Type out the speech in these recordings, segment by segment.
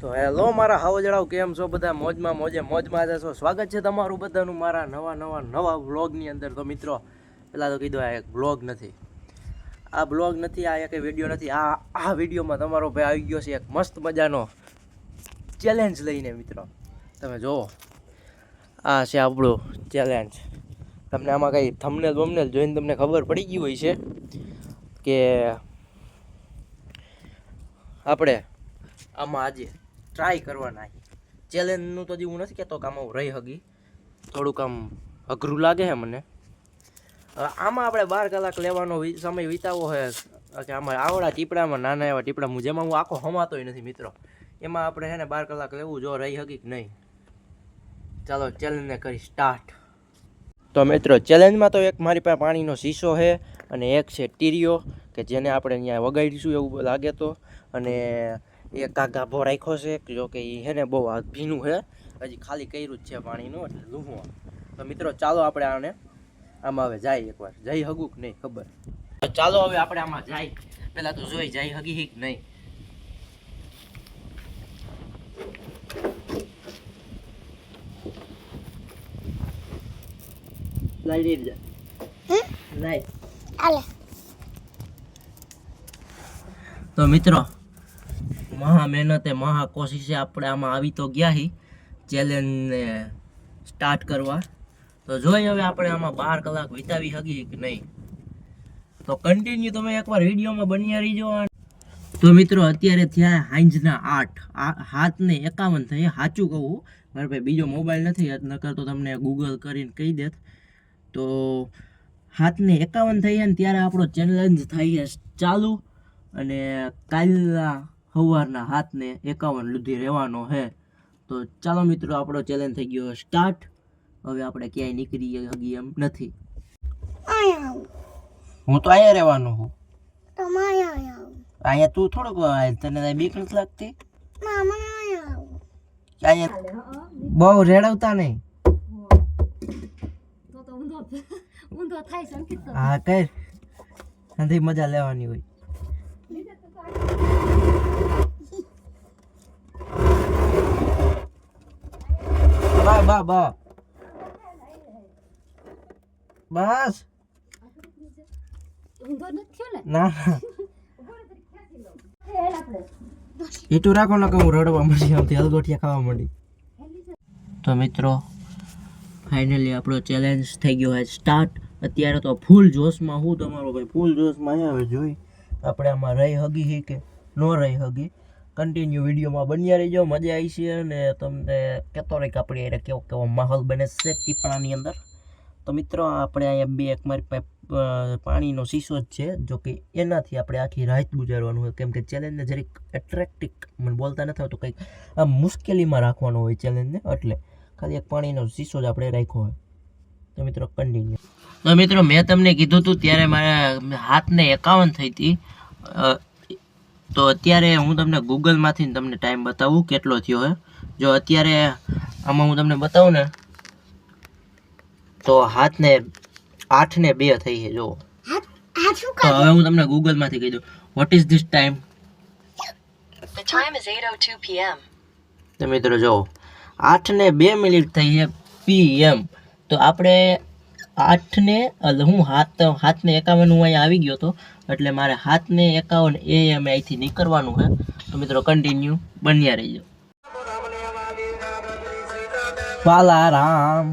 તો હેલો મારા હાવજડાવ કેમ છો બધા? મોજમાં મોજે, મોજમાં જશો સ્વાગત છે તમારું બધાનું મારા નવા નવા નવા વ્લોગની અંદર. તો મિત્રો પહેલાં તો કીધું આ એક બ્લોગ નથી. આ બ્લોગ નથી, આ એક વીડિયો નથી. આ આ વિડીયોમાં તમારો ભાઈ આવી ગયો છે એક મસ્ત મજાનો ચેલેન્જ લઈને, મિત્રો. તમે જુઓ. આ છે આપણું ચેલેન્જ તમને આમાં કંઈ થમનેલ બમનેલ જોઈને તમને ખબર પડી ગઈ હોય છે કે આપણે આમાં આજે ટ્રાય કરવાના ચેલેન્જનું તો હજી હું નથી કહેતો કે આમાં હું રહી હગી. થોડુંક આમ અઘરું લાગે છે મને. આમાં આપણે બાર કલાક લેવાનો સમય વિતાવો હોય કે આમાં આવડા ટીપડામાં, નાના એવા ટીપડા હું, જેમાં હું આખો હમાતોય નથી મિત્રો. એમાં આપણે છે ને બાર કલાક લેવું, જો રહી હકી કે નહીં. ચાલો ચેલેન્જને કરી સ્ટાર્ટ તો મિત્રો ચેલેન્જમાં તો એક મારી પાસે પાણીનો શીશો છે અને એક છે ટીરિયો કે જેને આપણે અહીંયા વગાડીશું એવું લાગે તો. અને એક આ ગાભો રાખ્યો છે જો કે એ છે ને બહુ ભીનું છે. હજી ખાલી કર્યું જ છે પાણીનું એટલે લૂહવા તો મિત્રો ચાલો આપણે આને આમાં હવે જાય એકવાર. જઈ હગું કે નહીં ખબર? તો ચાલો હવે આપણે આમાં જાય. પહેલાં તો જોઈ જાય હગી હી કે નહીં? લાઈ દે જા લાઈ. તો મિત્રો મહા મહેનતે, મહા કોશિશે આપણે આમાં આવી તો ગયા હી ચેલેન્જને સ્ટાર્ટ કરવા. તો જોઈ હવે આપણે આમાં બાર કલાક વિતાવી શકીએ કે નહીં. તો કન્ટિન્યુ તમે એકવાર વિડીયોમાં બન્યા રહીજો તો મિત્રો, અત્યારે થયા હાંજના આઠ. હાથને એકાવન થઈ, સાચું કહું. મારે ભાઈ બીજો મોબાઈલ નથી, નકર તો તમને ગૂગલ કરીને કહી દેત. તો હાથને એકાવન થઈ ત્યારે આપણો ચેલેન્જ થઈ ચાલુ. અને કાલના સવારના હાથને એકાવન સુધી રહેવાનો છે તો ચાલો મિત્રો, આપણો ચેલેન્જ થઈ ગયો સ્ટાર્ટ હવે આપણે ક્યાંય નીકળી હગી એમ નથી. હું તો અહીંયા રહેવાનો છું. અહીંયા તું થોડુંક તને બીક નથી લાગતી? બહુ રેડવતા નહીં. થાય હા, કઈ નથી, મજા લેવાની હોય. બા બા બા. બસ. ને? રાખો ને. કે હું રડવા માંડી આવતી હલગોઠિયા ખાવા માંડી. તો મિત્રો ફાઇનલી આપણો ચેલેન્જ થઈ ગયો છે સ્ટાર્ટ અત્યારે તો ફૂલ જોશમાં હું તમારો ભાઈ ફૂલ જોશમાં હવે જોઈ. આપણે આમાં રહી હગી હી કે ન રહી હગી? કન્ટિન્યુ વિડીયોમાં બન્યા રહીજો, મજા આવી છે અને તમને કહેતો રહી કે આપણે એને કેવો કેવો માહોલ બને છે ટીપણાની અંદર. તો મિત્રો, આપણે અહીંયા બે, એક મારી પાસે પાણીનો શીશો જ છે, જો કે એનાથી આપણે આખી રાત ગુજારવાનું હોય. કેમ કે ચેલેન્જને જરીક એટ્રેક્ટિક મને બોલતા નથી આવતું, કંઈક આમ મુશ્કેલીમાં રાખવાનો હોય ચેલેન્જને એટલે ખાલી એક પાણીનો શીશો જ આપણે રાખ્યો હોય. તો મિત્રો કન્ટિન્યુ તો મિત્રો, મેં તમને કીધું હતું ત્યારે મારા હાથને એકાવન થઈ હતી. તો અત્યારે હું તમને ગૂગલમાંથી તમને ટાઈમ બતાવું કેટલો થયો હે. જો અત્યારે આમાં હું તમને બતાવું ને તો હાથને આઠ ને બે થઈ છે જો આ આ શું તો હવે હું તમને ગૂગલમાંથી કહી દઉં. What is this time The time is 8:02 તો મિત્રો જો આઠ ને બે મિનિટ થઈ છે પીએમ તો આપણે આઠને હું હાથ, હાથને એકાવન હું અહીંયા આવી ગયો હતો એટલે મારે હાથને એકાવન એ એમ અહીંથી નીકળવાનું છે તો મિત્રો કન્ટિન્યુ બન્યા રહીજો. વાલા રામ,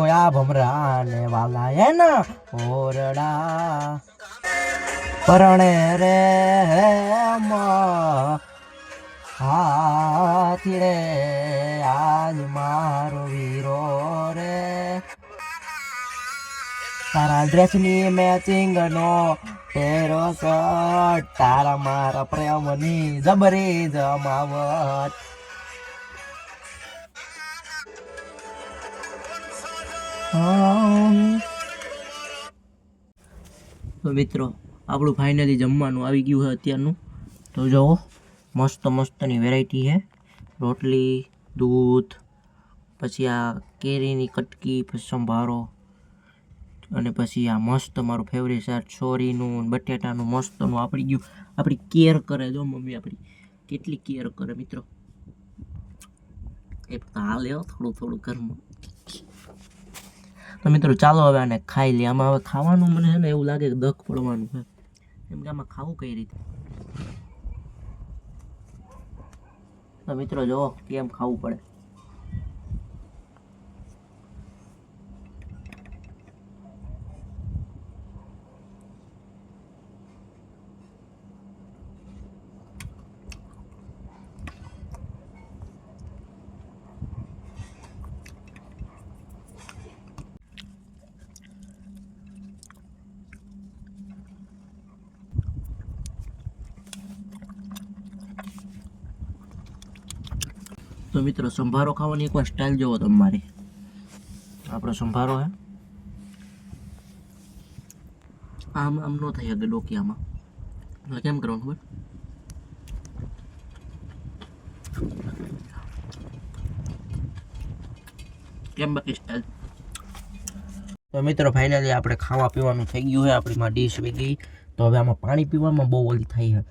ઓયા ભમરા ને વાલા એના ઓરડા. પરણે રે હાથી રે આજ મારો વીરો. તારા ડ્રેસની મેચિંગ નો તેરો શર્ટ તારા મારા પ્રેમની જબરી જમાવટ. તો મિત્રો આપણું ફાઇનલી જમવાનું આવી ગયું છે અત્યારનું. તો જુઓ મસ્ત મસ્તની વેરાયટી છે. રોટલી દૂધ પછી આ કેરીની કટકી પછી સંભારો અને પછી આ મસ્ત મારું ફેવરેટ શાક, છોરીનું બટેટાનું મસ્તનું આપણી ગયું. આપણી કેર કરે જો મમ્મી આપણી કેટલી કેર કરે મિત્રો. એ હાલે હો, થોડું થોડું ઘરમાં તો મિત્રો ચાલો હવે આને ખાઈ લઈએ. આમાં હવે ખાવાનું મને છે ને એવું લાગે કે દખ પડવાનું છે. એમ કે આમાં ખાવું કઈ રીતે? તો મિત્રો જો કેમ ખાવું પડે. તો મિત્રો સંભારો ખાવાની એકવાર સ્ટાઇલ જોવો તમારી. આપણો સંભારો હે? આમ આમ ન થઈ શકે ડોકિયામાં. એટલે કેમ કરવાનું ખબર? કેમ બાકી સ્ટાઇલ તો મિત્રો ફાઇનલી આપણે ખાવા પીવાનું થઈ ગયું છે આપણીમાં ડીશ વી ગઈ તો હવે આમાં પાણી પીવામાં બહુ ઓલી થઈ છે.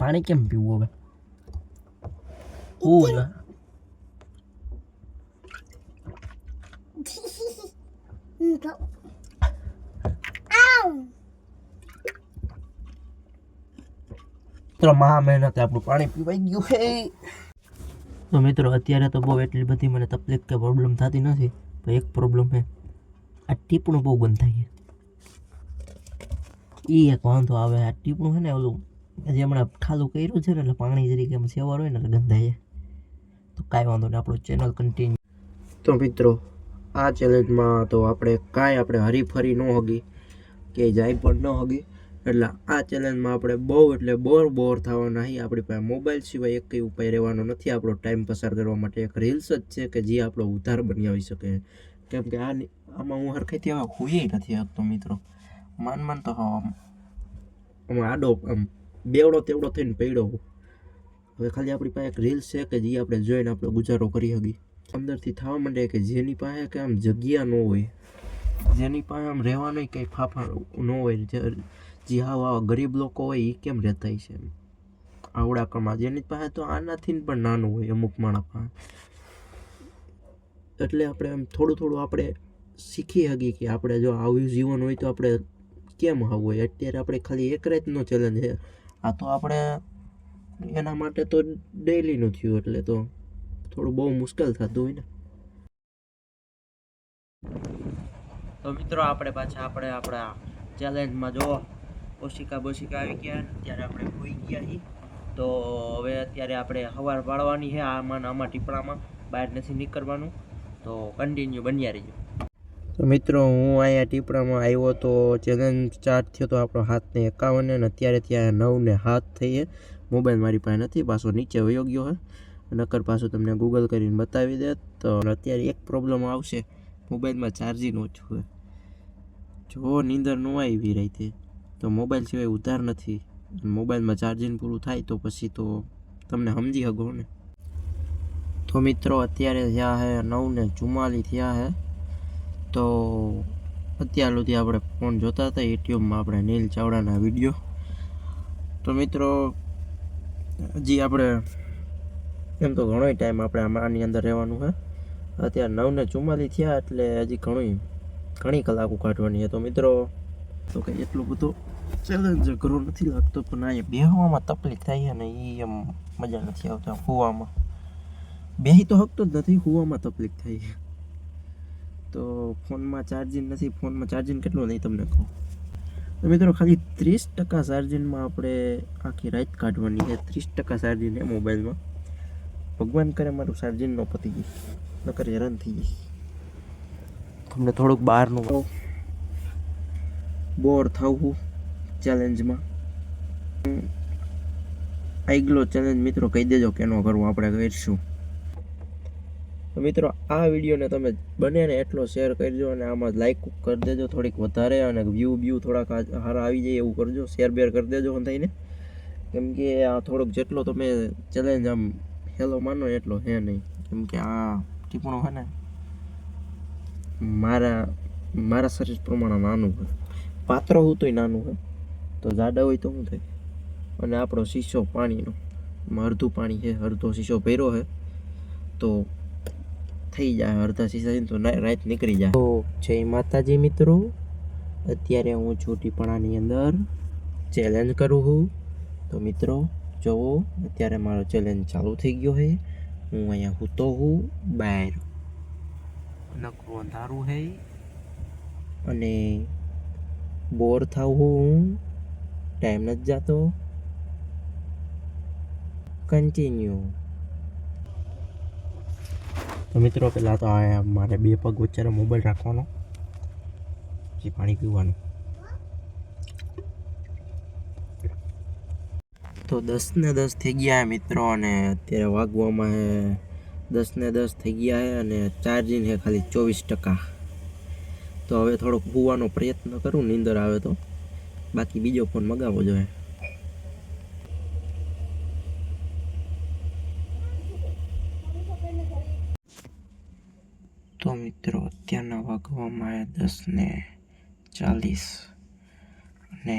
પાણી કેમ પીવું હવે? ઓય હું તો આવ મિત્રો મહા મહેનતે આપણું પાણી પીવાઈ ગયું છે. તો મિત્રો અત્યારે તો બહુ એટલી બધી મને તકલીફ કે પ્રોબ્લેમ થતી નથી તો એક પ્રોબ્લેમ છે. આ ટીપણું બહુ બંધ થાય છે. એ એક વાંધો આવે આ ટીપણું છે ને ઓલું જે હમણાં ખાલું કર્યું છે ને એટલે પાણી તરીકે એમ સેવાર હોય ને એટલે ગંધાય તો કાંઈ વાંધો નહીં આપણું ચેનલ કન્ટિન્યુ તો મિત્રો આ ચેલેન્જમાં તો આપણે કાંઈ આપણે હરીફરી ન હગી, કે જાય પણ ન હગી. એટલે આ ચેલેન્જમાં આપણે બહુ એટલે બોર બોર થવાના નહીં આપણી પાસે મોબાઈલ સિવાય એક કંઈ ઉપાય રહેવાનો નથી. આપણો ટાઈમ પસાર કરવા માટે એક રીલ્સ જ છે કે જે આપણો ઉધાર બની આવી શકે. કેમ કે આ આમાં હું હરખાઈથી હવે હોઈ નથી શકતો મિત્રો. માન માન તો આમ આમાં આડો, આમ બેવડો તેવડો થઈને પડ્યો હવે ખાલી આપણી પાસે એક રીલ્સ છે કે જે આપણે જોઈને આપણે ગુજારો કરી શકીએ અંદરથી થવા માંડે કે જેની પાસે કે આમ જગ્યા ન હોય, જેની પાસે આમ રહેવાનું કંઈ ફાફા ન હોય, જે જે આવા ગરીબ લોકો હોય એ કેમ રહેતા છે એમ? આવડા જેની પાસે તો આનાથી પણ નાનું હોય, અમુક માણા પાસે. એટલે આપણે આમ થોડું થોડું આપણે શીખી શકીએ કે આપણે જો આવ્યું જીવન હોય તો આપણે કેમ આવું હોય? અત્યારે આપણે ખાલી એક રાતનો ચેલેન્જ છે. આ તો આપણે એના માટે તો ડેઈલીનું થયું, એટલે તો થોડું બહુ મુશ્કેલ થતું હોય ને. તો મિત્રો આપણે પાછા આપણે આપણા ચેલેન્જમાં જો ઓશિકા બોશિકા આવી ગયા ત્યારે આપણે ભૂઈ ગયા છીએ. તો હવે અત્યારે આપણે હવાર પાડવાની છે આમાં આમાં ટીપણામાં બહાર નથી નીકળવાનું. તો કન્ટિન્યુ બન્યા રહીજો. તો મિત્રો હું અહીંયા ટીપડામાં આવ્યો તો ચેલેન્જ સ્ટાર્ટ થયો તો આપણો હાથને એકાવન ને અત્યારે ત્યાં નવ ને હાથ થઈએ મોબાઈલ મારી પાસે નથી પાછો નીચે વયો ગયો છે. નકર પાછું તમને ગૂગલ કરીને બતાવી દે તો અત્યારે એક પ્રોબ્લેમ આવશે. મોબાઈલમાં ચાર્જિંગ ઓછું હોય. જો નીંદર ન આવી રહી તે, તો મોબાઈલ સિવાય ઉધાર નથી. મોબાઈલમાં ચાર્જિંગ પૂરું થાય તો પછી તો તમને સમજી શકો ને. તો મિત્રો, અત્યારે થયા હે નવ ને ચુમ્માલીસ થયા હે. તો અત્યાર સુધી આપણે ફોન જોતા હતા, યુટ્યુબમાં આપણે નીલ ચાવડાના વીડિયો. તો મિત્રો, હજી આપણે એમ તો ઘણોય ટાઈમ આપણે આમાં આની અંદર રહેવાનું છે અત્યારે નવને ચુમ્માલીસ થયા એટલે હજી ઘણી ઘણી કલાકો કાઢવાની છે તો મિત્રો, તો કંઈ એટલું બધું ચેલેન્જ કરવો નથી લાગતો, પણ આ બેહવામાં તકલીફ થાય અને એ એમ મજા નથી આવતા હુવામાં. બેહી તો હકતો જ નથી, હુવામાં તકલીફ થાય. તો ફોનમાં ચાર્જિંગ નથી, ફોનમાં ચાર્જિંગ કેટલું નહીં તમને કહું. તો મિત્રો, ખાલી ત્રીસ ટકા ચાર્જિંગમાં આપણે આખી રાત કાઢવાની છે ત્રીસ ટકા ચાર્જિંગ છે મોબાઈલમાં ભગવાન કરે મારું ચાર્જિંગ ન પતી ગઈ નકર હેરાન થઈ ગઈ. તમને થોડુંક બહારનું બોર થવું ચેલેન્જમાં આગલો ચેલેન્જ મિત્રો કહી દેજો કેનો કરવો આપણે કરીશું. તો મિત્રો આ વિડીયોને તમે બને ને એટલો શેર કરજો અને આમાં લાઈક કરી દેજો થોડીક વધારે અને વ્યૂ વ્યૂ થોડાક હારા આવી જાય એવું કરજો. શેર બેર કરી દેજો થઈને કેમ કે આ થોડોક જેટલો તમે ચેલેન્જ આમ હેલો માનો એટલો હે નહીં. કેમ કે આ ટીપણો છે ને? મારા મારા શરીર પ્રમાણે નાનું હોય પાત્ર હું તોય નાનું હોય તો જાડા હોય તો શું થાય? અને આપણો શીશો પાણીનો અડધું પાણી છે અડધો શીશો પહેર્યો છે તો થઈ જાય અડધા સીઝન તો રાત નીકળી જાય. તો જય માતાજી મિત્રો અત્યારે હું છોટીપણાની અંદર ચેલેન્જ કરું છું. તો મિત્રો જુઓ અત્યારે મારો ચેલેન્જ ચાલુ થઈ ગયો છે હું અહીંયા સૂતો હું બહાર નકરું અંધારું છે અને બોર થાવ હું ટાઈમ નથી જતો. કન્ટિન્યુ તો મિત્રો પહેલાં તો આ મારે બે પગ વચ્ચેનો મોબાઈલ રાખવાનો પછી પાણી પીવાનું. તો દસ ને દસ થઈ ગયા મિત્રો, અને અત્યારે વાગવામાં દસ ને દસ થઈ ગયા અને ચાર્જિંગ છે ખાલી ચોવીસ ટકા. તો હવે થોડોક હોવાનો પ્રયત્ન કરું, નીંદર આવે તો. બાકી બીજો ફોન મગાવવો જોઈએ. તો મિત્રો, અત્યારના વાગવામાં દસ ને ચાલીસ. અને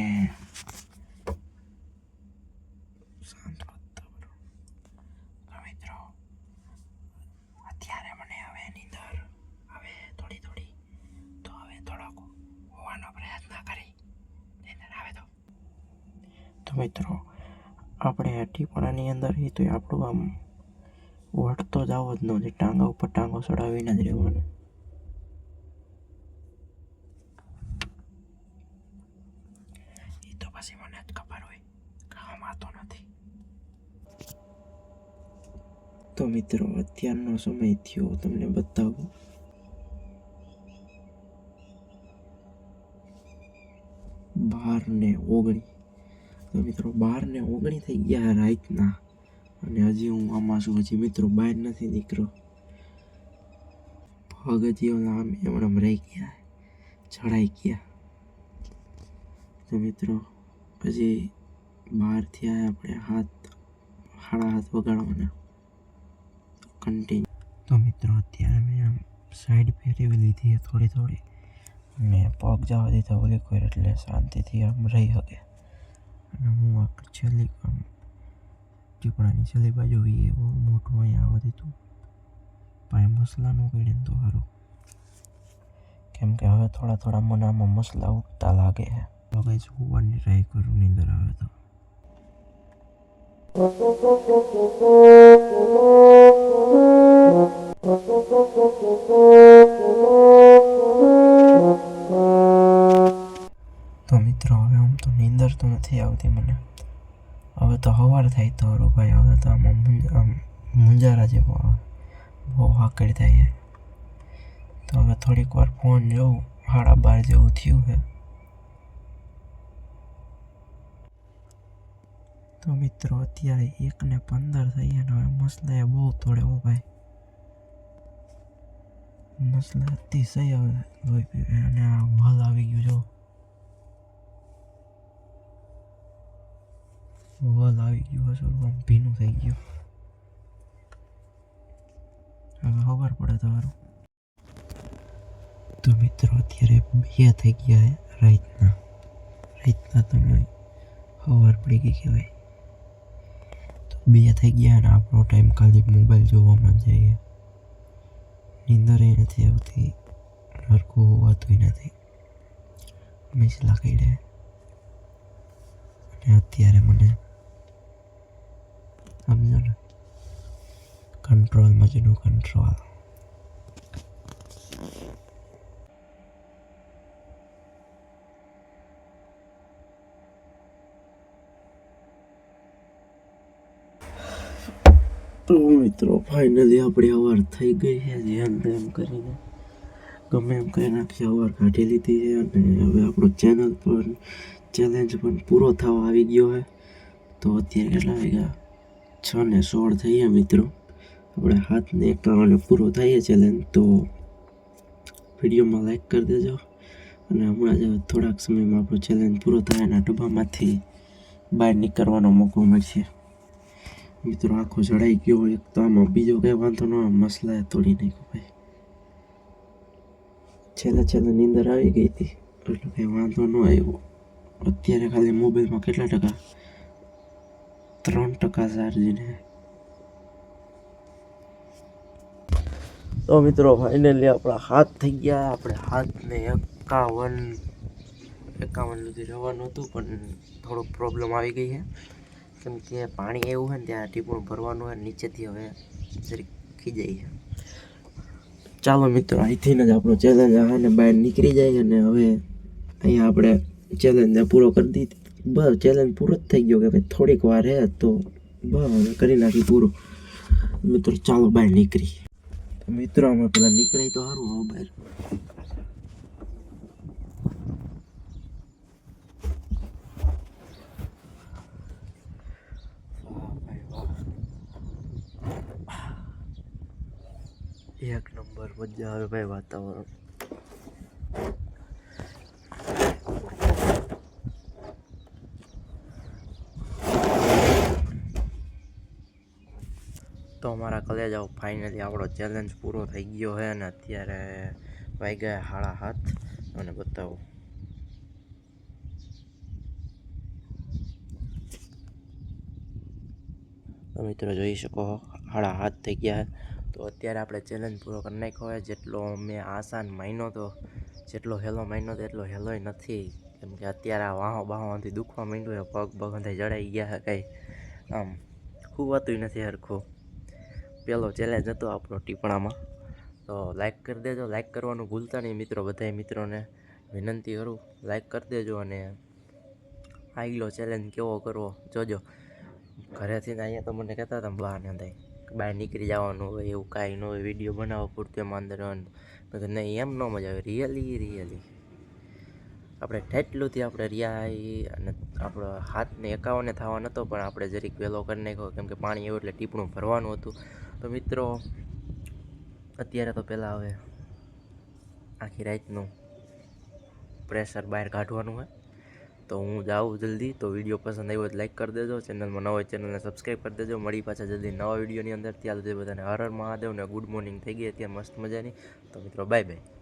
શાંત વાતાવરણ તો મિત્રો અત્યારે મને હવે નીંદર હવે થોડી થોડી તો હવે થોડોક હોવાનો પ્રયત્ન કરી નીંદર આવે તો મિત્રો. આપણે ટીપણાની અંદર એ તો આપણું આમ વળતો જ આવો જ ન જે ટાંગા ઉપર ટાંગો ચડાવીને જ રહેવાનું. એ તો પછી મને જ ખબર હોય કામ હમાતો નથી. તો મિત્રો, અત્યારનો સમય થયો, તમને બતાવું. બાર ને ઓગણી. તો મિત્રો બાર ને ઓગણી થઈ ગયા રાતના અને હજી હું આમાં છું, હજી મિત્રો બહાર નથી નીકળ્યો. પગ ઓલા આમ એમણે રહી ગયા, ચડાઈ ગયા. તો મિત્રો હજી બહાર થયા આપણે હાથ, હાડા હાથ વગાડવાના. કન્ટિન્યુ તો મિત્રો અત્યારે મેં આમ સાઈડ ફેરવી લીધી થોડી થોડી. અને પગ જવા દીધા ઓલી કોઈ એટલે શાંતિથી આમ રહી શકે. અને હું આ છેલ્લી આમ ટીપણાની છેલ્લી બાજુ એ બહુ મોટું અહીંયા આવવા દીધું. પાય મસલા નો કઈ તો સારું કેમ કે હવે થોડા થોડા મને મસલા ઉઠતા લાગે છે. તો કઈ સુવાની ટ્રાય કરું, નીંદર આવે તો. નથી આવતી મને. હવે તો સવાર થાય તો હારું ભાઈ હવે તો આમાં મું- આમ મુંજારા જેવો આવે. બહુ હાકડ થાય છે તો હવે થોડીક વાર ફોન જોઉં, સાડા બાર જેવું થયું છે તો મિત્રો, અત્યારે એક ને પંદર થઈ ગયા ને હવે મસલા એ બહુ તોડે હો ભાઈ. મસલા અતિશય હવે લોહી પીવે અને આ વલ આવી ગયું જો. વલ આવી ગયું હશે આમ ભીનું થઈ ગયું. હવે ખબર પડે તમારું. તો મિત્રો, અત્યારે બે થઈ ગયા રાતના. રાતના તમે ખબર પડી ગઈ કહેવાય. તો બે થઈ ગયા અને આપણો ટાઈમ ખાલી મોબાઈલ જોવામાં જઈએ જઈએ એ નથી આવતી હરખું હોવાતું નથી. મિસલા કહી અને અત્યારે મને સમજો Control કંટ્રોલ dulu control. તો મિત્રો ફાઇનલી આપણી અવાર થઈ ગઈ છે જેમ તેમ કરીને ગમે એમ કરીને આખી અવાર કાઢી લીધી છે અને હવે આપણો ચેનલ પર ચેલેન્જ પણ પૂરો થવા આવી ગયો છે. તો અત્યારે કેટલા વાગ્યા? છ ને સોળ થઈએ મિત્રો. આપણે હાથને એકાવન પૂરો થઈએ ચેલેન્જ તો વિડીયોમાં લાઈક કરી દેજો. અને હમણાં જ થોડાક સમયમાં આપણો ચેલેન્જ પૂરો થાય અને ડબ્બામાંથી બહાર નીકળવાનો મોકો મળશે. મિત્રો, આખો જડાઈ ગયો એક તો આમાં બીજો કંઈ વાંધો ન મસલા તોડી નાખ્યો ભાઈ. છેલ્લે છેલ્લા નીંદર આવી ગઈ હતી. એટલે કંઈ વાંધો ન આવ્યો. અત્યારે ખાલી મોબાઈલમાં કેટલા ટકા ત્રણ ટકા ચાર્જિંગ તો મિત્રો ફાઇનલી આપણા હાથ થઈ ગયા. આપણે હાથને એકાવન એકાવન સુધી રહેવાનું હતું, પણ થોડોક પ્રોબ્લેમ આવી ગઈ છે. કેમ કે પાણી એવું હોય ને, ત્યાં ટીપું ભરવાનું હોય નીચેથી હવે જરીક ખીજાઈ છે. ચાલો મિત્રો, અહીંથી જ આપણો ચેલેન્જ આવે ને, બહાર નીકળી જાય અને હવે અહીંયા આપણે ચેલેન્જને પૂરો કરી દીધી બસ ચેલેન્જ પૂરો જ થઈ ગયો કે ભાઈ થોડીક વાર હે તો બસ કરી નાખી પૂરું. મિત્રો, ચાલો બહાર નીકળી. મિત્રો, અમે પેલા નીકળાય તો સારું હો, બહાર. એક નંબર મજા આવે ભાઈ વાતાવરણ. અમારા કલેજાઓ ફાઇનલી આપણો ચેલેન્જ પૂરો થઈ ગયો છે અને અત્યારે વાગ્યા હાળા હાથ અને બતાવો. તો મિત્રો જોઈ શકો હાડા હાથ થઈ ગયા તો અત્યારે આપણે ચેલેન્જ પૂરો કરી નાખ્યો હોય જેટલો મેં આસાન માન્યો તો, જેટલો હેલો માન્યો તો એટલો હેલોય નથી. કેમ કે અત્યારે આ વાહો બાહોથી દુખવા માંડ્યું પગ પગ અંધાઈ જડાઈ ગયા છે કંઈ. આમ ખુવાતું નથી હરખું. પહેલો ચેલેન્જ હતો આપણો ટીપણામાં. તો લાઈક કરી દેજો. લાઈક કરવાનું ભૂલતા નહીં મિત્રો. બધાય મિત્રોને વિનંતી કરું. લાઈક કરી દેજો અને આગલો ચેલેન્જ કેવો કરવો જોજો. ઘરેથી અહીંયા તો મને કહેતા હતા બહાર ને થાય બહાર નીકળી જવાનું હોય, એવું કાંઈ ન હોય વીડિયો બનાવો પૂરતું એમાં અંદર નહીં, એમ ન મજા આવે. રિયલી રિયલી આપણે ઠેટલુંથી આપણે રહ્યા અને આપણો હાથને એકાવને થવા નહોતો, પણ આપણે જરીક વહેલો કરી નાખ્યો. કેમ કે પાણી એવું એટલે ટીપણું ભરવાનું હતું. તો મિત્રો, અત્યારે તો પહેલાં હવે આખી રાતનું પ્રેશર બહાર કાઢવાનું હોય. તો હું જાઉં જલ્દી, તો વીડિયો પસંદ આવ્યો તો લાઈક કરી દેજો. ચેનલમાં નવો ચેનલને સબસ્ક્રાઈબ કરી દેજો. મળી પાછા જલ્દી નવા વિડીયોની અંદર. ત્યાં સુધી બધાને હર હર મહાદેવ ગુડ મોર્નિંગ થઈ ગઈ. અત્યારે મસ્ત મજાની. તો મિત્રો બાય બાય